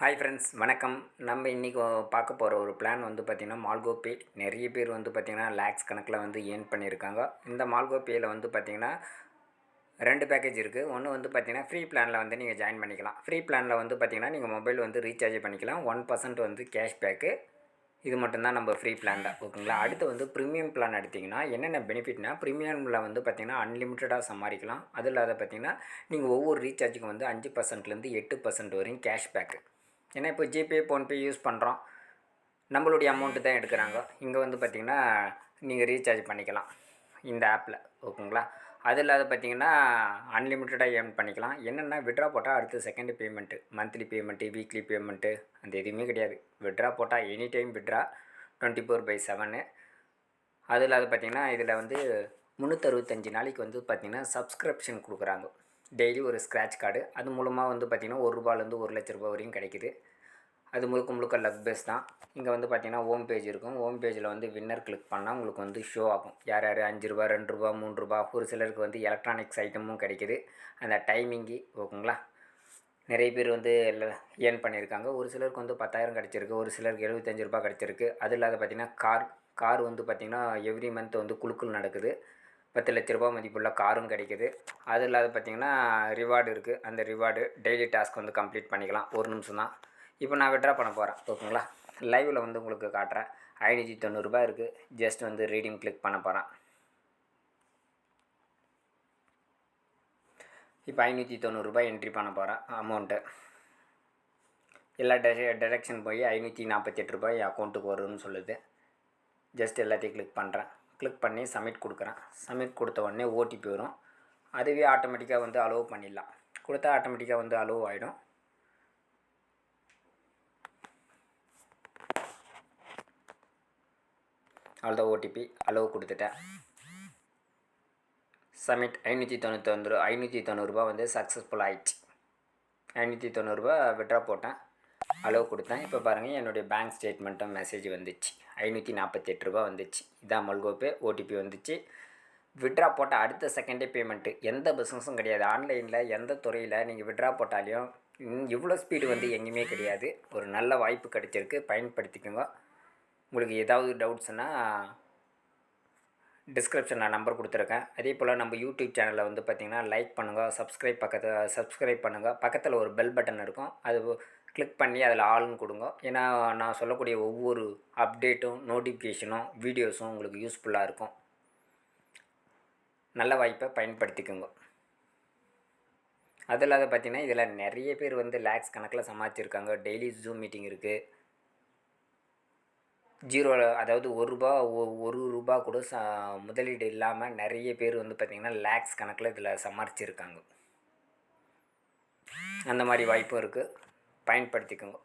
Hi friends வணக்கம். நம்ம இன்றைக்கி பார்க்க போகிற ஒரு பிளான் வந்து பார்த்திங்கன்னா மால்கோபே நிறைய பேர் வந்து பார்த்திங்கன்னா லேக்ஸ் கணக்கில் வந்து ஏர்ன் பண்ணியிருக்காங்க. இந்த மால்கோபேயில் வந்து பார்த்திங்கன்னா ரெண்டு பேக்கேஜ் இருக்குது ஒன்று வந்து பார்த்திங்கன்னா ஃப்ரீ பிளானில் வந்து நீங்கள் ஜாயின் பண்ணிக்கலாம். ஃப்ரீ பிளானில் வந்து பார்த்திங்கன்னா நீங்கள் மொபைல் வந்து ரீசார்ஜ் பண்ணிக்கலாம். ஒன் பர்சன்ட் வந்து கேஷ்பேக்கு இது மட்டும்தான் நம்ம ஃப்ரீ பிளானில் ஓகேங்களா அடுத்து வந்து ப்ரீமியம் பிளான் எடுத்திங்கன்னா என்னென்ன பெனிஃபிட்னா ப்ரீமியமில் வந்து பார்த்திங்கன்னா அன்லிமிட்டடாக சமாளிக்கலாம் அது இல்லாத பார்த்திங்கன்னா நீங்கள் ஒவ்வொரு ரீசார்ஜுக்கும் வந்து அஞ்சு பர்சன்ட்லேருந்து எட்டு பர்சன்ட் வரையும் கேஷ்பேக்கு ஏன்னா இப்போ ஜிபே ஃபோன்பே யூஸ் பண்ணுறோம் நம்மளுடைய அமௌண்ட்டு தான் எடுக்கிறாங்க. இங்கே வந்து பார்த்திங்கன்னா நீங்கள் ரீசார்ஜ் பண்ணிக்கலாம். இந்த ஆப்பில் ஓகேங்களா? அது இல்லாத பார்த்தீங்கன்னா அன்லிமிட்டடாக ஏர்ன் பண்ணிக்கலாம். என்னென்னா விட்ரா போட்டால் அடுத்து second payment monthly payment weekly payment அந்த எதுவுமே கிடையாது. விட்ரா போட்டால் any time withdraw twenty four by seven அது இல்லாத பார்த்திங்கன்னா இதில் வந்து முந்நூற்றறுபத்தஞ்சு நாளைக்கு வந்து பார்த்திங்கன்னா சப்ஸ்கிரிப்ஷன் கொடுக்குறாங்க. டெய்லி ஒரு ஸ்க்ராட்ச் கார்டு அது மூலமாக வந்து பார்த்திங்கன்னா ஒரு ரூபாலேருந்து ஒரு லட்ச ரூபா வரையும் கிடைக்குது. அது முழுக்க முழுக்க லக் பேஸ் தான். இங்கே வந்து பார்த்திங்கன்னா ஹோம் பேஜ் இருக்கும். ஹோம் பேஜில் வந்து வின்னர் கிளிக் பண்ணால் உங்களுக்கு வந்து ஷோ ஆகும். யார் யார்? அஞ்சு ரூபா ரெண்டு ரூபா மூணு ரூபா ஒரு சிலருக்கு வந்து எலக்ட்ரானிக்ஸ் ஐட்டமும் கிடைக்குது. அந்த டைமிங்கு ஓகேங்களா? நிறைய பேர் வந்து ஏர்ன் பண்ணியிருக்காங்க. ஒரு சிலருக்கு வந்து பத்தாயிரம் கிடச்சிருக்கு. ஒரு சிலருக்கு எழுபத்தஞ்சு ரூபா கிடச்சிருக்கு. அது இல்லாத பார்த்திங்கன்னா கார் கார் வந்து பார்த்திங்கன்னா எவ்ரி மந்த் வந்து குழுக்கள் நடக்குது. பத்து லட்ச ரூபா மதிப்புள்ள காரும் கிடைக்குது. அது இல்லாத பார்த்திங்கன்னா ரிவார்டு இருக்குது அந்த ரிவார்டு டெய்லி டாஸ்க் வந்து கம்ப்ளீட் பண்ணிக்கலாம். ஒரு நிமிஷம் தான். இப்போ நான் விட்ரா பண்ண போகிறேன் ஓகேங்களா? லைவில் வந்து உங்களுக்கு காட்டுறேன். ஐநூற்றி தொண்ணூறுரூபா இருக்குது ஜஸ்ட் வந்து ரீடிங் கிளிக் பண்ண போகிறேன் இப்போ ஐநூற்றி தொண்ணூறுரூபா என்ட்ரி பண்ண போகிறேன் அமௌண்ட்டு எல்லா டெ டெரெக்ஷன் போய் ஐநூற்றி நாற்பத்தெட்டு ரூபாய் அக்கௌண்ட்டுக்கு வரும்னு சொல்லுது. ஜஸ்ட் எல்லாத்தையும் கிளிக் பண்ணுறேன் கிளிக் பண்ணி சப்மிட் கொடுக்குறேன். சப்மிட் கொடுத்த உடனே ஓடிபி வரும். அதுவே ஆட்டோமேட்டிக்காக வந்து அலோவ் பண்ணிடலாம். கொடுத்தா ஆட்டோமேட்டிக்காக வந்து அலோவ் ஆகிடும் அவ்வளோதான் ஓடிபி அலோவ் கொடுத்துட்டேன். சப்மிட் ஐநூற்றி தொண்ணூற்றி ஐநூற்றி தொண்ணூறுரூபா வந்து சக்ஸஸ்ஃபுல் ஆயிடுச்சு. ஐநூற்றி தொண்ணூறுரூபா விட்ரா போட்டேன். அளவு கொடுத்தேன். இப்போ பாருங்கள் என்னுடைய பேங்க் ஸ்டேட்மெண்ட்டும் மெசேஜ் வந்துச்சு. ஐநூற்றி நாற்பத்தெட்டு ரூபா வந்துச்சு. இதான் மல்கோபே ஓடிபி வந்துச்சு. விட்ரா போட்ட அடுத்த செகண்டே பேமெண்ட்டு எந்த பிஸ்னஸும் கிடையாது. ஆன்லைனில் எந்த துறையில் நீங்கள் விட்ரா போட்டாலையும் இவ்வளோ ஸ்பீடு வந்து எங்கேயுமே கிடையாது. ஒரு நல்ல வாய்ப்பு கிடைச்சிருக்கு. பயன்படுத்திக்கோங்க. உங்களுக்கு ஏதாவது டவுட்ஸ்னால் டிஸ்கிரிப்ஷனில் நம்பர் கொடுத்துருக்கேன். அதே போல் நம்ம யூடியூப் சேனலில் வந்து பார்த்திங்கன்னா லைக் பண்ணுங்கள் சப்ஸ்கிரைப் பக்கத்தில் சப்ஸ்கிரைப் பண்ணுங்கள் பக்கத்தில் ஒரு பெல் பட்டன் இருக்கும். அது கிளிக் பண்ணி அதில் ஆள்னு கொடுங்க. ஏன்னா நான் சொல்லக்கூடிய ஒவ்வொரு அப்டேட்டும் நோட்டிஃபிகேஷனும் வீடியோஸும் உங்களுக்கு யூஸ்ஃபுல்லாக இருக்கும். நல்ல வாய்ப்பை பயன்படுத்திக்கோங்க. அது இல்லாத பார்த்திங்கன்னா இதில் நிறைய பேர் வந்து லேக்ஸ் கணக்கில் சமாளிச்சிருக்காங்க. டெய்லி ஜூம் மீட்டிங் இருக்குது ஜீரோ அதாவது ஒரு ரூபா ஒரு ரூபா கூட ச முதலீடு இல்லாமல் நிறைய பேர் வந்து பார்த்திங்கன்னா லேக்ஸ் கணக்கில் இதில் சமாளிச்சிருக்காங்க. அந்த மாதிரி வாய்ப்பும் இருக்குது பயன்படுத்திக்கோங்க.